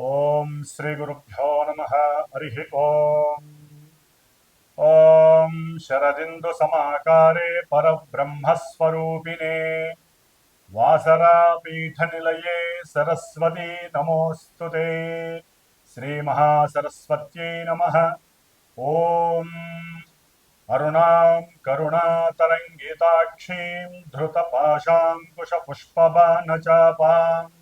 ॐ ओम नमः, हरिः ॐ ॐ वासरा पीठ निलये सरस्वती नमोऽस्तु ते। श्रीमहासरस्वत्यै नमः। ॐ अरुणां करुणातरङ्गिताक्षीं, धृतपाशाङ्कुशपुष्पबाणचापाम्।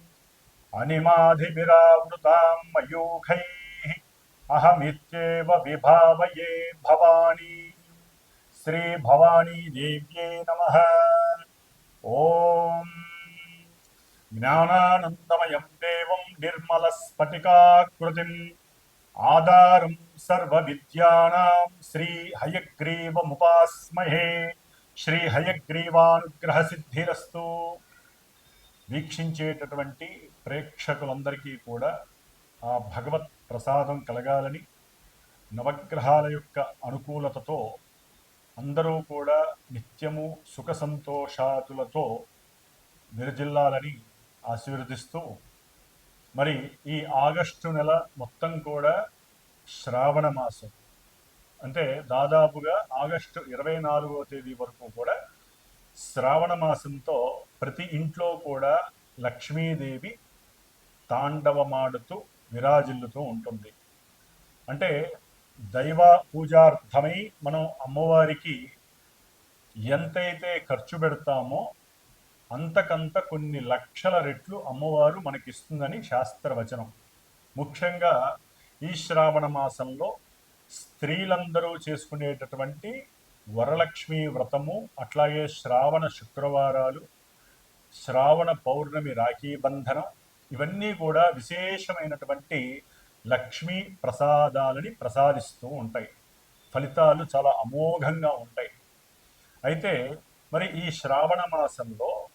అరుణాం కరుణాతరంగితాక్షీం ధృతపాశాంకుశపుష్పబాణచాపాం అనిమాధిభిరావృతాం మయూఖైः అహమిత్యేవ విభావయే భవానీ శ్రీభవానీ దేవ్యే నమః ఓం జ్ఞానానందమయం దేవం నిర్మలస్ఫటికాకృతిం ఆధారం సర్వవిద్యానాం శ్రీ హయగ్రీవముపాస్మహే శ్రీ హయగ్రీవానుగ్రహ సిద్ధిరస్తు వీక్షించేటటువంటి ప్రేక్షకులందరికీ కూడా ఆ భగవత్ ప్రసాదం కలగాలని నవగ్రహాల యొక్క అనుకూలతతో అందరూ కూడా నిత్యము సుఖ సంతోషాతులతో విరజిల్లాలని ఆశీర్వదిస్తూ మరి ఈ ఆగస్టు నెల మొత్తం కూడా శ్రావణ మాసం. అంటే దాదాపుగా ఆగస్టు ఇరవై నాలుగవ తేదీ వరకు కూడా శ్రావణ మాసంతో ప్రతి ఇంట్లో కూడా లక్ష్మీదేవి తాండవమాడుతూ విరాజిల్లుతూ ఉంటుంది. అంటే దైవ పూజార్థమై మనం అమ్మవారికి ఎంతైతే ఖర్చు పెడతామో అంతకంత కొన్ని లక్షల రెట్లు అమ్మవారు మనకిస్తుందని శాస్త్రవచనం. ముఖ్యంగా ఈ శ్రావణ మాసంలో స్త్రీలందరూ చేసుకునేటటువంటి వరలక్ష్మి వ్రతము అట్లాగే శ్రావణ శుక్రవారాలు శ్రావణ పౌర్ణమి రాఖీ బంధనం ఇవన్నీ కూడా విశేషమైనటువంటి లక్ష్మీ ప్రసాదాలని ప్రసాదిస్తూ ఉంటాయి. ఫలితాలు చాలా అమోఘంగా ఉంటాయి. అయితే మరి ఈ శ్రావణ మాసంలో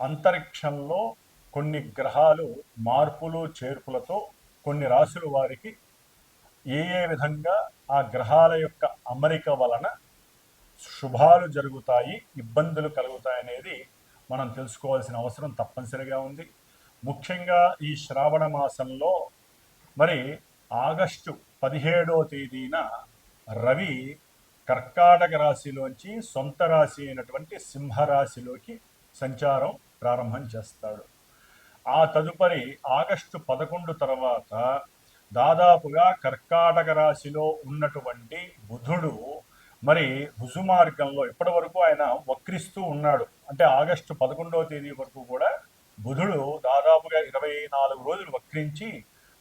అంతరిక్షంలో కొన్ని గ్రహాలు మార్పులు చేర్పులతో కొన్ని రాశుల వారికి ఏ ఏ విధంగా ఆ గ్రహాల యొక్క అమరిక వలన శుభాలు జరుగుతాయి ఇబ్బందులు కలుగుతాయి అనేది మనం తెలుసుకోవాల్సిన అవసరం తప్పనిసరిగా ఉంది. ముఖ్యంగా ఈ శ్రావణ మాసంలో మరి ఆగస్టు పదిహేడో తేదీన రవి కర్కాటక రాశిలోంచి సొంత రాశి అయినటువంటి సింహరాశిలోకి సంచారం ప్రారంభం చేస్తాడు. ఆ తదుపరి ఆగస్టు పదకొండు తర్వాత దాదాపుగా కర్కాటక రాశిలో ఉన్నటువంటి బుధుడు మరి రుజు మార్గంలో ఇప్పటి వరకు ఆయన వక్రిస్తూ ఉన్నాడు. అంటే ఆగస్టు పదకొండవ తేదీ వరకు కూడా బుధుడు దాదాపుగా ఇరవై నాలుగు రోజులు వక్రించి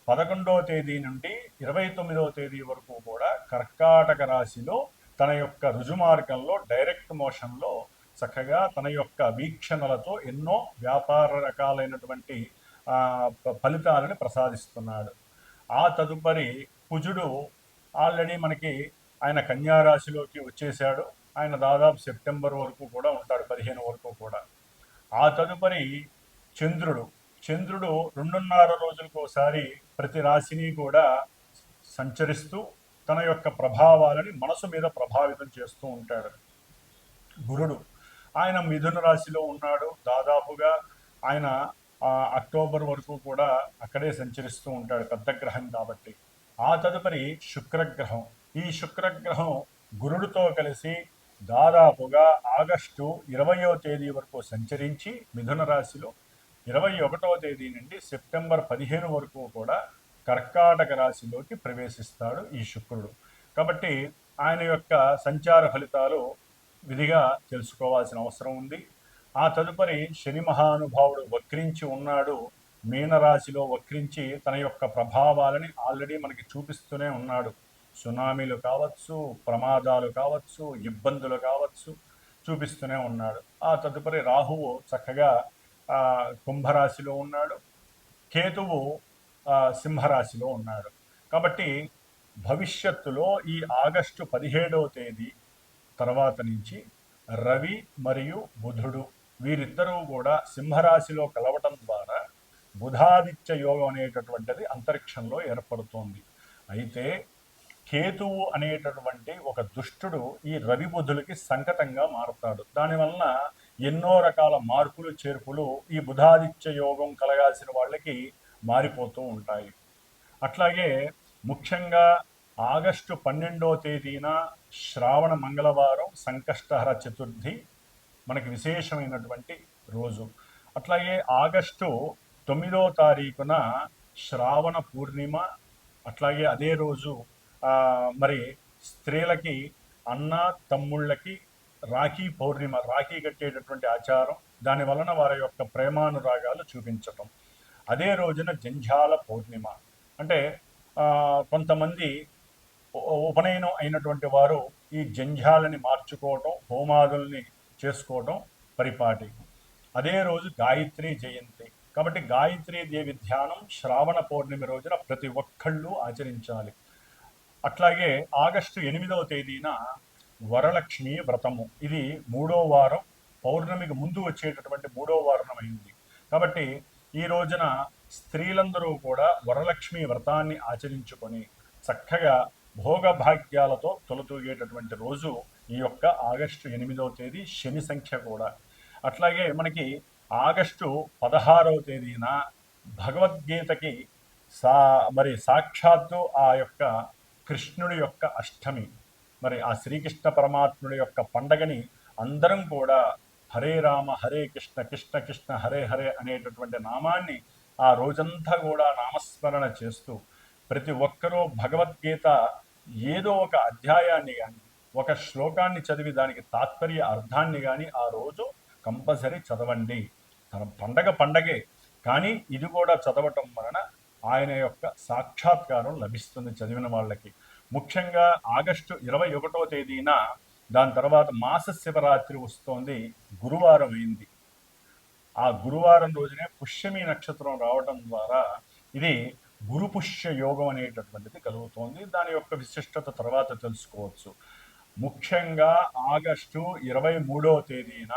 పదకొండవ తేదీ నుండి ఇరవై తొమ్మిదవ తేదీ వరకు కూడా కర్కాటక రాశిలో తన యొక్క రుజుమార్గంలో డైరెక్ట్ మోషన్లో చక్కగా తన యొక్క వీక్షణలతో ఎన్నో వ్యాపార రకాలైనటువంటి ఫలితాలను ప్రసాదిస్తున్నాడు. ఆ తదుపరి కుజుడు ఆల్రెడీ మనకి ఆయన కన్యా రాశిలోకి వచ్చేసాడు ఆయన దాదాపు సెప్టెంబర్ వరకు కూడా ఉంటాడు పదిహేను వరకు కూడా. ఆ తదుపరి చంద్రుడు. చంద్రుడు రెండున్నర రోజులకు ఒకసారి ప్రతి రాశిని కూడా సంచరిస్తూ తన యొక్క ప్రభావాలని మనసు మీద ప్రభావితం చేస్తూ ఉంటాడు. గురుడు ఆయన మిథున రాశిలో ఉన్నాడు. దాదాపుగా ఆయన అక్టోబర్ వరకు కూడా అక్కడే సంచరిస్తూ ఉంటాడు పెద్ద గ్రహం కాబట్టి. ఆ తదుపరి శుక్రగ్రహం. ఈ శుక్రగ్రహం గురుడితో కలిసి దాదాపుగా ఆగస్టు ఇరవయో తేదీ వరకు సంచరించి మిథున రాశిలో ఇరవై ఒకటవ తేదీ నుండి సెప్టెంబర్ పదిహేను వరకు కూడా కర్కాటక రాశిలోకి ప్రవేశిస్తాడు ఈ శుక్రుడు. కాబట్టి ఆయన యొక్క సంచార ఫలితాలు విధిగా తెలుసుకోవాల్సిన అవసరం ఉంది. ఆ తదుపరి శని మహానుభావుడు వక్రించి ఉన్నాడు. మీనరాశిలో వక్రించి తన యొక్క ప్రభావాలని ఆల్రెడీ మనకి చూపిస్తూనే ఉన్నాడు. సునామీలు కావచ్చు ప్రమాదాలు కావచ్చు ఇబ్బందులు కావచ్చు చూపిస్తూనే ఉన్నాడు. ఆ తదుపరి రాహువు చక్కగా కుంభరాశిలో ఉన్నాడు. కేతువు సింహరాశిలో ఉన్నాడు. కాబట్టి భవిష్యత్తులో ఈ ఆగస్టు పదిహేడవ తేదీ తర్వాత నుంచి రవి మరియు బుధుడు వీరిద్దరూ కూడా సింహరాశిలో కలవటం ద్వారా బుధాదిత్య యోగం అనేటటువంటిది అంతరిక్షంలో ఏర్పడుతోంది. అయితే కేతువు అనేటటువంటి ఒక దుష్టుడు ఈ రవి బుధులకి సంకటంగా మారుతాడు. దానివలన ఎన్నో రకాల మార్పులు చేర్పులు ఈ బుధాదిత్య యోగం కలగాల్సిన వాళ్ళకి మారిపోతూ ఉంటాయి. అట్లాగే ముఖ్యంగా ఆగస్టు పన్నెండో తేదీన శ్రావణ మంగళవారం సంకష్టహర చతుర్థి మనకి విశేషమైనటువంటి రోజు. అట్లాగే ఆగస్టు తొమ్మిదో తారీఖున శ్రావణ పూర్ణిమ అట్లాగే అదే రోజు మరి స్త్రీలకి అన్న తమ్ముళ్ళకి రాఖీ పౌర్ణిమ రాఖీ కట్టేటటువంటి ఆచారం దాని వలన వారి యొక్క ప్రేమానురాగాలు చూపించటం. అదే రోజున జంఝాల పౌర్ణిమ. అంటే ఆ, కొంతమంది ఉపనయనం అయినటువంటి వారు ఈ జంఝాలని మార్చుకోవటం హోమాదుల్ని చేసుకోవటం పరిపాటి. అదే రోజు గాయత్రి జయంతి. కాబట్టి గాయత్రీ దేవి ధ్యానం శ్రావణ పౌర్ణమి రోజున ప్రతి ఒక్కళ్ళు ఆచరించాలి. అట్లాగే ఆగస్టు ఎనిమిదవ తేదీన వరలక్ష్మి వ్రతము. ఇది మూడో వారం పౌర్ణమికి ముందు వచ్చేటటువంటి మూడో వారం అయింది. కాబట్టి ఈ రోజున స్త్రీలందరూ కూడా వరలక్ష్మి వ్రతాన్ని ఆచరించుకొని చక్కగా భోగభాగ్యాలతో తొలతూగేటటువంటి రోజు ఈ యొక్క ఆగస్టు ఎనిమిదవ తేదీ శని సంఖ్య కూడా. అట్లాగే మనకి ఆగస్టు పదహారవ తేదీన భగవద్గీతకి సా మరి సాక్షాత్తు ఆ యొక్క కృష్ణుడి యొక్క అష్టమి. మరి ఆ శ్రీకృష్ణ పరమాత్ముడి యొక్క పండగని అందరం కూడా హరే రామ హరే కృష్ణ కృష్ణ కృష్ణ హరే హరే అనేటటువంటి నామాన్ని ఆ రోజంతా కూడా నామస్మరణ చేస్తూ ప్రతి ఒక్కరూ భగవద్గీత ఏదో ఒక అధ్యాయాన్ని కానీ ఒక శ్లోకాన్ని చదివి దానికి తాత్పర్య అర్థాన్ని కానీ ఆ రోజు కంపల్సరీ చదవండి. తన పండగ పండగే. కానీ ఇది కూడా చదవటం వలన ఆయన యొక్క సాక్షాత్కారం లభిస్తుంది చదివిన వాళ్ళకి. ముఖ్యంగా ఆగస్టు ఇరవై ఒకటో తేదీన దాని తర్వాత మాస శివరాత్రి వస్తోంది గురువారం అయింది. ఆ గురువారం రోజునే పుష్యమి నక్షత్రం రావడం ద్వారా ఇది గురుపుష్య యోగం అనేటటువంటిది కలుగుతోంది. దాని యొక్క విశిష్టత తర్వాత తెలుసుకోవచ్చు. ముఖ్యంగా ఆగస్టు ఇరవై మూడవ తేదీన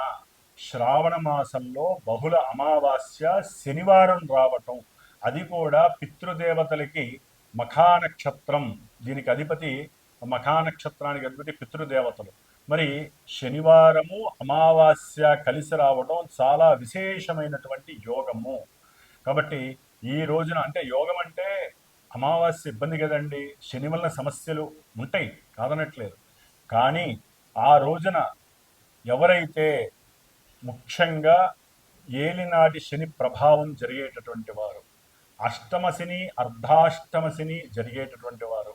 శ్రావణ మాసంలో బహుళ అమావాస్య శనివారం రావటం అది కూడా పితృదేవతలకి మఖా నక్షత్రం దీనికి అధిపతి మఖా నక్షత్రానికి అధిపతి పితృదేవతలు. మరి శనివారము అమావాస్య కలిసి రావడం చాలా విశేషమైనటువంటి యోగము. కాబట్టి ఈ రోజున అంటే యోగం అంటే అమావాస్య ఇబ్బంది కదండి. శని వలన సమస్యలు ఉంటాయి కాదనట్లేదు. కానీ ఆ రోజున ఎవరైతే ముఖ్యంగా ఏలినాటి శని ప్రభావం జరిగేటటువంటి వారు అష్టమ శని అర్ధాష్టమ జరిగేటటువంటి వారు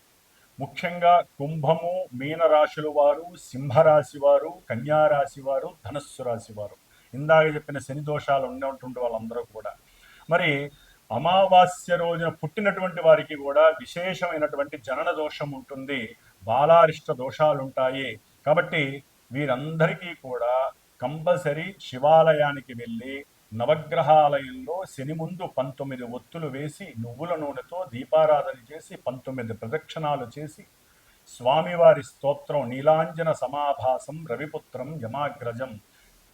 ముఖ్యంగా కుంభము మీనరాశుల వారు సింహరాశి వారు కన్యారాశి వారు ధనస్సు రాశి వారు. ఇందాక చెప్పిన శని దోషాలు ఉన్నటువంటి వాళ్ళందరూ కూడా. మరి అమావాస్య రోజున పుట్టినటువంటి వారికి కూడా విశేషమైనటువంటి జనన దోషం ఉంటుంది. బాలారిష్ట దోషాలు ఉంటాయి కాబట్టి వీరందరికీ కూడా కంపల్సరీ శివాలయానికి వెళ్ళి నవగ్రహాలయంలో శని ముందు పంతొమ్మిది ఒత్తులు వేసి నువ్వుల నూనెతో దీపారాధన చేసి పంతొమ్మిది ప్రదక్షిణాలు చేసి స్వామివారి స్తోత్రం నీలాంజన సమాభాసం రవిపుత్రం యమాగ్రజం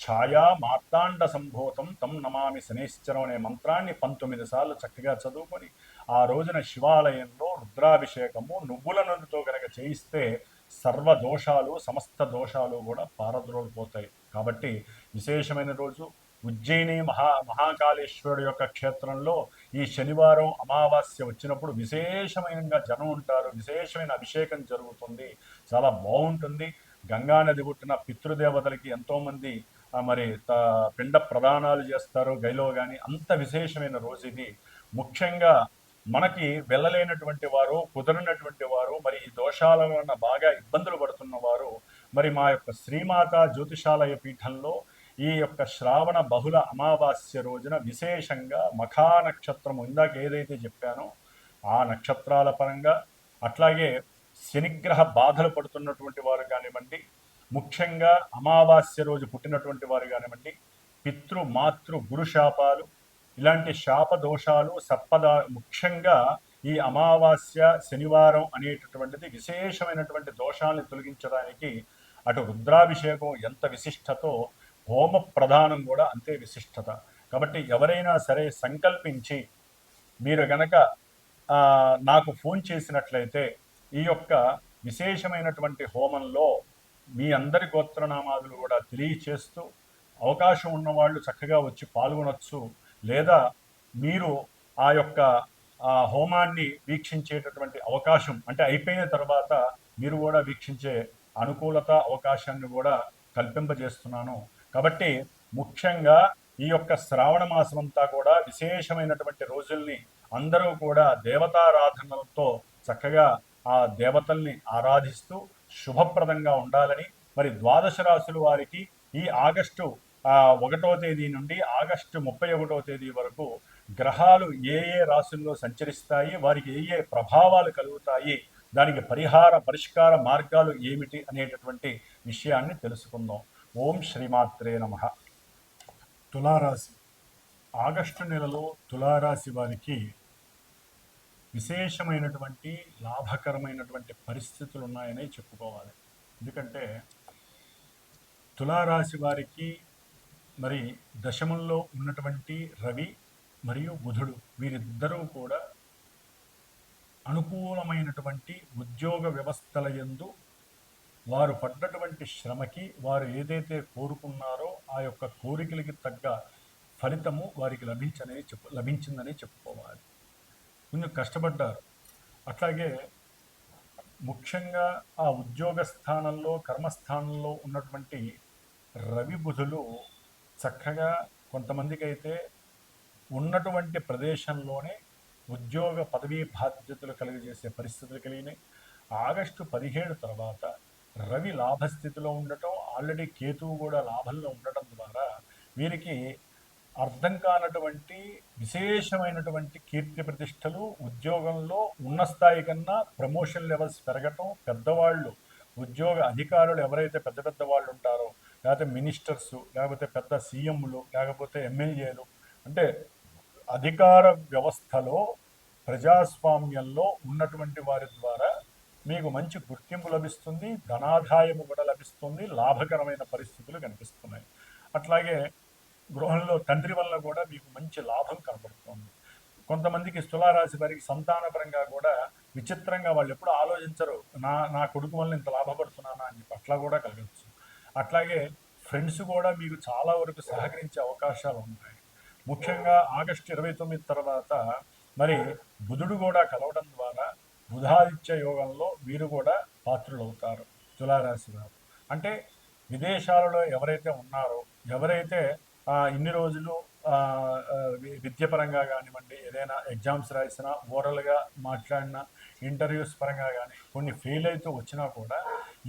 ఛాయా మార్తాండ సంభూతం తం నమామి శనేశ్వరం అనే మంత్రాన్ని పంతొమ్మిది సార్లు చక్కగా చదువుకొని ఆ రోజున శివాలయంలో రుద్రాభిషేకము నువ్వుల నూనెతో కనుక చేయిస్తే సర్వ దోషాలు సమస్త దోషాలు కూడా పారద్రోలిపోతాయి. కాబట్టి విశేషమైన రోజు ఉజ్జయిని మహా మహాకాళేశ్వరుడు యొక్క క్షేత్రంలో ఈ శనివారం అమావాస్య వచ్చినప్పుడు విశేషమైన జనం ఉంటారు విశేషమైన అభిషేకం జరుగుతుంది. చాలా బాగుంటుంది. గంగా నది పుట్టిన పితృదేవతలకి ఎంతోమంది మరి త- పిండ ప్రదానాలు చేస్తారు గైలో కానీ అంత విశేషమైన రోజు ఇది. ముఖ్యంగా మనకి వెళ్ళలేనటువంటి వారు కుదరనటువంటి వారు మరి ఈ దోషాల వలన బాగా ఇబ్బందులు పడుతున్న వారు మరి మా యొక్క శ్రీమాత జ్యోతిషాలయ పీఠంలో ఈ యొక్క శ్రావణ బహుళ అమావాస్య రోజున విశేషంగా మఖా నక్షత్రం ఇందాక ఏదైతే చెప్పానో ఆ నక్షత్రాల పరంగా అట్లాగే శనిగ్రహ బాధలు పడుతున్నటువంటి వారు కానివ్వండి ముఖ్యంగా అమావాస్య రోజు పుట్టినటువంటి వారు కానివ్వండి పితృ మాతృ గురు శాపాలు ఇలాంటి శాప దోషాలు సప్పద ముఖ్యంగా ఈ అమావాస్య శనివారం అనేటటువంటిది విశేషమైనటువంటి దోషాలను తొలగించడానికి అటు రుద్రాభిషేకం ఎంత విశిష్టతో హోమ ప్రధానం కూడా అంతే విశిష్టత. కాబట్టి ఎవరైనా సరే సంకల్పించి మీరు గనక నాకు ఫోన్ చేసినట్లయితే ఈ యొక్క విశేషమైనటువంటి హోమంలో మీ అందరి గోత్రనామాదులు కూడా తెలియచేస్తూ అవకాశం ఉన్నవాళ్ళు చక్కగా వచ్చి పాల్గొనొచ్చు. లేదా మీరు ఆ యొక్క హోమాన్ని వీక్షించేటటువంటి అవకాశం అంటే అయిపోయిన తర్వాత మీరు కూడా వీక్షించే అనుకూలత అవకాశాన్ని కూడా కల్పింపజేస్తున్నాను. కాబట్టి ముఖ్యంగా ఈ యొక్క శ్రావణ మాసం అంతా కూడా విశేషమైనటువంటి రోజుల్ని అందరూ కూడా దేవతారాధనలతో చక్కగా ఆ దేవతల్ని ఆరాధిస్తూ శుభప్రదంగా ఉండాలని మరి ద్వాదశ రాశుల వారికి ఈ ఆగస్టు ఒకటో తేదీ నుండి ఆగస్టు ముప్పై ఒకటో తేదీ వరకు గ్రహాలు ఏ ఏ రాశుల్లో సంచరిస్తాయి వారికి ఏ ఏ ప్రభావాలు కలుగుతాయి దానికి పరిహార పరిష్కార మార్గాలు ఏమిటి అనేటటువంటి విషయాన్ని తెలుసుకుందాం. ఓం శ్రీమాత్రే నమ. తులారాశి. ఆగస్టు నెలలో తులారాశి వారికి విశేషమైనటువంటి లాభకరమైనటువంటి పరిస్థితులు ఉన్నాయని చెప్పుకోవాలి. ఎందుకంటే తులారాశి వారికి మరి దశమంలో ఉన్నటువంటి రవి మరియు బుధుడు వీరిద్దరూ కూడా అనుకూలమైనటువంటి ఉద్యోగ వ్యవస్థల యందు వారు పడ్డటువంటి శ్రమకి వారు ఏదైతే కోరుకున్నారో ఆ యొక్క కోరికలకి తగ్గ ఫలితము వారికి లభించనే చెప్పు లభించిందని చెప్పుకోవాలి. కొంచెం కష్టపడ్డారు. అట్లాగే ముఖ్యంగా ఆ ఉద్యోగ స్థానంలో కర్మస్థానంలో ఉన్నటువంటి రవి బుధులు చక్కగా కొంతమందికి అయితే ఉన్నటువంటి ప్రదేశంలోనే ఉద్యోగ పదవీ బాధ్యతలు కలిగజేసే పరిస్థితులు కలిగినాయి. ఆగస్టు పదిహేడు తర్వాత రవి లాభస్థితిలో ఉండటం ఆల్రెడీ కేతువు కూడా లాభంలో ఉండటం ద్వారా వీరికి అర్థం కానటువంటి విశేషమైనటువంటి కీర్తి ప్రతిష్టలు ఉద్యోగంలో ఉన్న స్థాయి కన్నా ప్రమోషన్ లెవెల్స్ పెరగటం పెద్దవాళ్ళు ఉద్యోగ అధికారులు ఎవరైతే పెద్ద పెద్ద వాళ్ళు ఉంటారో లేకపోతే మినిస్టర్స్ లేకపోతే పెద్ద సీఎంలు లేకపోతే ఎమ్మెల్యేలు అంటే అధికార వ్యవస్థలో ప్రజాస్వామ్యంలో ఉన్నటువంటి వారి ద్వారా మీకు మంచి గుర్తింపు లభిస్తుంది ధనాదాయము కూడా లభిస్తుంది లాభకరమైన పరిస్థితులు కనిపిస్తున్నాయి. అట్లాగే గృహంలో తండ్రి వల్ల కూడా మీకు మంచి లాభం కనబడుతుంది. కొంతమందికి స్థులారాశి వారికి సంతానపరంగా కూడా విచిత్రంగా వాళ్ళు ఎప్పుడు ఆలోచించరు నా నా కొడుకు వల్ల ఇంత లాభపడుతున్నానా అని చెప్పి అట్లా కూడా కలగచ్చు. అట్లాగే ఫ్రెండ్స్ కూడా మీకు చాలా వరకు సహకరించే అవకాశాలు ఉన్నాయి. ముఖ్యంగా ఆగస్టు ఇరవై తొమ్మిది తర్వాత మరి బుధుడు కూడా కలవడం ద్వారా బుధాదిత్య యోగంలో వీరు కూడా పాత్రులవుతారు తులారాశి వారు. అంటే విదేశాలలో ఎవరైతే ఉన్నారో ఎవరైతే ఇన్ని రోజులు వి- విద్యపరంగా కానివ్వండి ఏదైనా ఎగ్జామ్స్ రాసినా ఓరల్గా మాట్లాడినా ఇంటర్వ్యూస్ పరంగా కానీ కొన్ని ఫెయిల్ అవుతూ వచ్చినా కూడా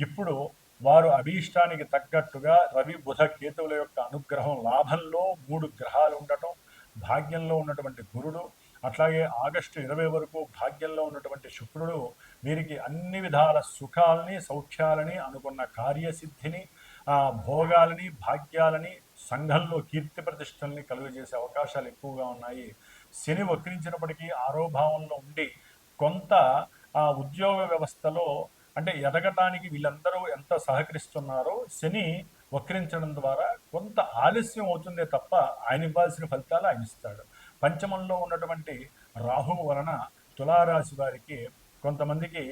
ఇప్పుడు వారు అభీష్టానికి తగ్గట్టుగా రవి బుధ కేతువుల యొక్క అనుగ్రహం లాభంలో మూడు గ్రహాలు ఉండటం భాగ్యంలో ఉన్నటువంటి గురుడు అట్లాగే ఆగస్టు ఇరవై వరకు భాగ్యంలో ఉన్నటువంటి శుక్రుడు వీరికి అన్ని విధాల సుఖాలని సౌఖ్యాలని అనుకున్న కార్యసిద్ధిని ఆ, భోగాలని భాగ్యాలని సంఘంలో కీర్తి ప్రతిష్టల్ని కలుగజేసే అవకాశాలు ఎక్కువగా ఉన్నాయి. శని వక్రించినప్పటికీ ఆరోభావంలో ఉండి కొంత ఆ ఉద్యోగ వ్యవస్థలో అంటే ఎదగటానికి వీళ్ళందరూ ఎంత సహకరిస్తున్నారో శని వక్రించడం ద్వారా కొంత ఆలస్యం అవుతుందే తప్ప ఆయన ఇవ్వాల్సిన ఫలితాలు ఆయన ఇస్తాడు. పంచమంలో ఉన్నటువంటి రాహువు వలన తులారాశి వారికి కొంతమందికి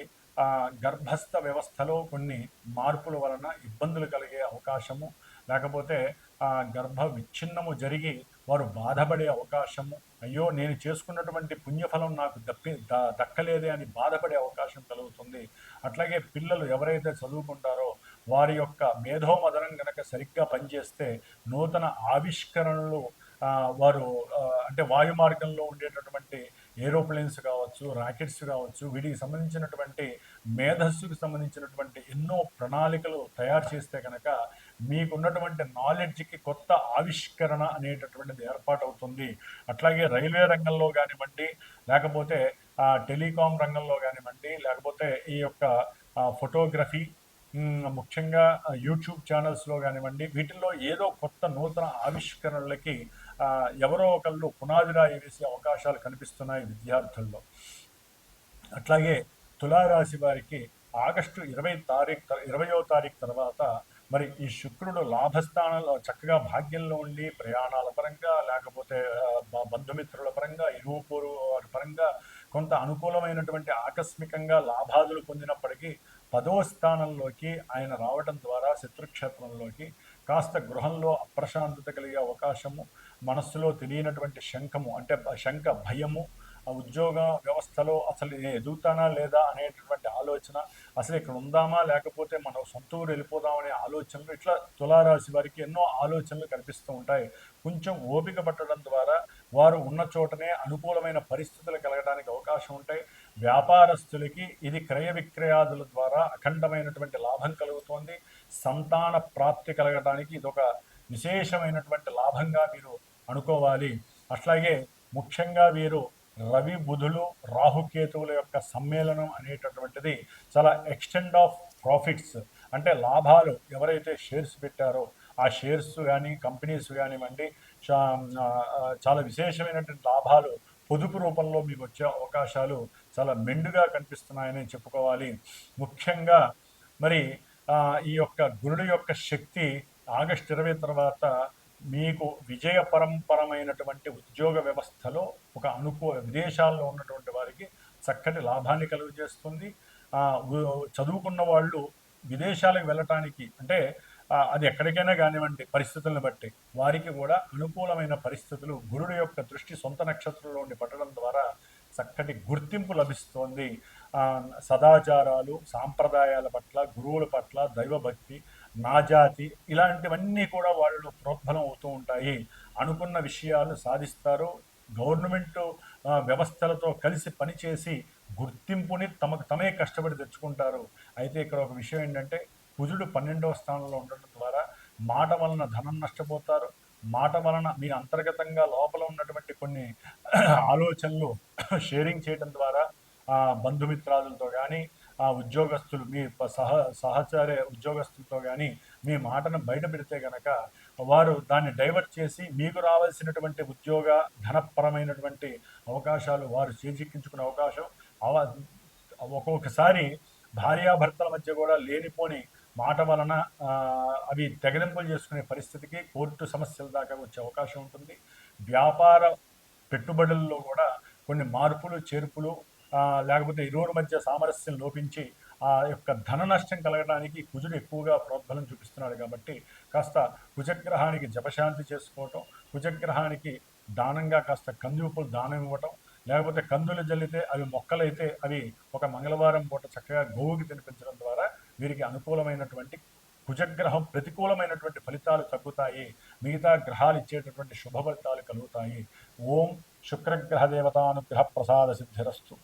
గర్భస్థ వ్యవస్థలో కొన్ని మార్పుల వలన ఇబ్బందులు కలిగే అవకాశము లేకపోతే ఆ గర్భ విచ్ఛిన్నము జరిగి వారు బాధపడే అవకాశము అయ్యో నేను చేసుకున్నటువంటి పుణ్యఫలం నాకు దప్పి ద- దక్కలేదే అని బాధపడే అవకాశం కలుగుతుంది. అట్లాగే పిల్లలు ఎవరైతే చదువుకుంటారో వారి యొక్క మేధోమదనం కనుక సరిగ్గా పనిచేస్తే నూతన ఆవిష్కరణలు వారు అంటే వాయు మార్గంలో ఉండేటటువంటి ఏరోప్లేన్స్ కావచ్చు రాకెట్స్ కావచ్చు వీటికి సంబంధించినటువంటి మేధస్సుకు సంబంధించినటువంటి ఎన్నో ప్రణాళికలు తయారు చేస్తే కనుక మీకున్నటువంటి నాలెడ్జ్కి కొత్త ఆవిష్కరణ అనేటటువంటిది ఏర్పాటు అవుతుంది అట్లాగే రైల్వే రంగంలో కానివ్వండి లేకపోతే టెలికాం రంగంలో కానివ్వండి లేకపోతే ఈ యొక్క ఫోటోగ్రఫీ ముఖ్యంగా యూట్యూబ్ ఛానల్స్లో కానివ్వండి వీటిల్లో ఏదో కొత్త నూతన ఆవిష్కరణలకి ఎవరో ఒకళ్ళు పునాదిరాయి వేసే అవకాశాలు కనిపిస్తున్నాయి విద్యార్థుల్లో. అట్లాగే తులారాశి వారికి ఆగస్టు ఇరవై తారీఖు ఇరవయో తారీఖు తర్వాత మరి ఈ శుక్రుడు లాభస్థానంలో చక్కగా భాగ్యంలో ఉండి ప్రయాణాల పరంగా లేకపోతే బంధుమిత్రుల పరంగా ఇరువు పొరుగు వారి పరంగా కొంత అనుకూలమైనటువంటి ఆకస్మికంగా లాభాదులు పొందినప్పటికీ పదవ స్థానంలోకి ఆయన రావడం ద్వారా శత్రుక్షేత్రంలోకి కాస్త గృహంలో అప్రశాంతత కలిగే అవకాశము మనస్సులో తెలియనటువంటి శంఖము అంటే భ- శంఖ భయము ఆ ఉద్యోగ వ్యవస్థలో అసలు నేను ఎదుగుతానా లేదా అనేటటువంటి ఆలోచన అసలు ఇక్కడ ఉందామా లేకపోతే మనం సొంత ఊరు వెళ్ళిపోదామనే ఆలోచనలు ఇట్లా తులారాశి వారికి ఎన్నో ఆలోచనలు కనిపిస్తూ ఉంటాయి. కొంచెం ఓపిక పట్టడం ద్వారా వారు ఉన్న చోటనే అనుకూలమైన పరిస్థితులు కలగడానికి అవకాశం ఉంటాయి. వ్యాపారస్తులకి ఇది క్రయ విక్రయాదుల ద్వారా అఖండమైనటువంటి లాభం కలుగుతోంది. సంతాన ప్రాప్తి కలగడానికి ఇది ఒక విశేషమైనటువంటి లాభంగా మీరు అనుకోవాలి. అట్లాగే ముఖ్యంగా వీరు రవి బుధులు రాహుకేతువుల యొక్క సమ్మేళనం అనేటటువంటిది చాలా ఎక్స్టెండ్ ఆఫ్ ప్రాఫిట్స్ అంటే లాభాలు ఎవరైతే షేర్స్ పెట్టారో ఆ షేర్స్ కానీ కంపెనీస్ కానివ్వండి చాలా విశేషమైనటువంటి లాభాలు పొదుపు రూపంలో మీకు వచ్చే అవకాశాలు చాలా మెండుగా కనిపిస్తున్నాయని చెప్పుకోవాలి. ముఖ్యంగా మరి ఈ యొక్క గురుడు యొక్క శక్తి ఆగస్టు ఇరవై తర్వాత మీకు విజయ పరంపరమైనటువంటి ఉద్యోగ వ్యవస్థలో ఒక అనుకూల విదేశాల్లో ఉన్నటువంటి వారికి చక్కటి లాభాన్ని కలుగజేస్తుంది. చదువుకున్న వాళ్ళు విదేశాలకు వెళ్ళటానికి అంటే అది ఎక్కడికైనా కానివ్వండి పరిస్థితులను బట్టి వారికి కూడా అనుకూలమైన పరిస్థితులు గురుడు యొక్క దృష్టి సొంత నక్షత్రంలో ఉండి పట్టడం ద్వారా చక్కటి గుర్తింపు లభిస్తోంది. సదాచారాలు సాంప్రదాయాల పట్ల గురువుల పట్ల దైవభక్తి నాజాతి ఇలాంటివన్నీ కూడా వాళ్ళు ప్రోద్బలం అవుతూ ఉంటాయి. అనుకున్న విషయాలు సాధిస్తారు. గవర్నమెంట్ వ్యవస్థలతో కలిసి పనిచేసి గుర్తింపుని తమకు తమే కష్టపడి తెచ్చుకుంటారు. అయితే ఇక్కడ ఒక విషయం ఏంటంటే కుజుడు పన్నెండవ స్థానంలో ఉండటం ద్వారా మాట వలన ధనం నష్టపోతారు. మాట వలన మీ అంతర్గతంగా లోపల ఉన్నటువంటి కొన్ని ఆలోచనలు షేరింగ్ చేయడం ద్వారా ఆ బంధుమిత్రాదులతో కానీ ఆ ఉద్యోగస్తులు మీ సహ సహచార ఉద్యోగస్తులతో కానీ మీ మాటను బయట పెడితే గనక వారు దాన్ని డైవర్ట్ చేసి మీకు రావాల్సినటువంటి ఉద్యోగ ధనపరమైనటువంటి అవకాశాలు వారు చేజిక్కించుకునే అవకాశం అవ ఒక్కొక్కసారి భార్యాభర్తల మధ్య కూడా లేనిపోని మాట వలన అవి తెగలింపులు చేసుకునే పరిస్థితికి కోర్టు సమస్యల దాకా వచ్చే అవకాశం ఉంటుంది. వ్యాపార పెట్టుబడుల్లో కూడా కొన్ని మార్పులు చేర్పులు లేకపోతే ఇరువురి మధ్య సామరస్యం లోపించి ఆ యొక్క ధన నష్టం కలగడానికి కుజుడు ఎక్కువగా ప్రోద్బలం చూపిస్తున్నాడు కాబట్టి కాస్త కుజగ్రహానికి జపశాంతి చేసుకోవటం కుజగ్రహానికి దానంగా కాస్త కందివుపులు దానం ఇవ్వటం లేకపోతే కందులు జల్లితే అవి మొక్కలైతే అవి ఒక మంగళవారం పూట చక్కగా గోవుకి తినిపించడం ద్వారా వీరికి అనుకూలమైనటువంటి కుజగ్రహం ప్రతికూలమైనటువంటి ఫలితాలు తగ్గుతాయి. మిగతా గ్రహాలు ఇచ్చేటటువంటి శుభ ఫలితాలు కలుగుతాయి. ఓం శుక్రగ్రహ దేవతానుగ్రహ ప్రసాద సిద్ధిరస్తు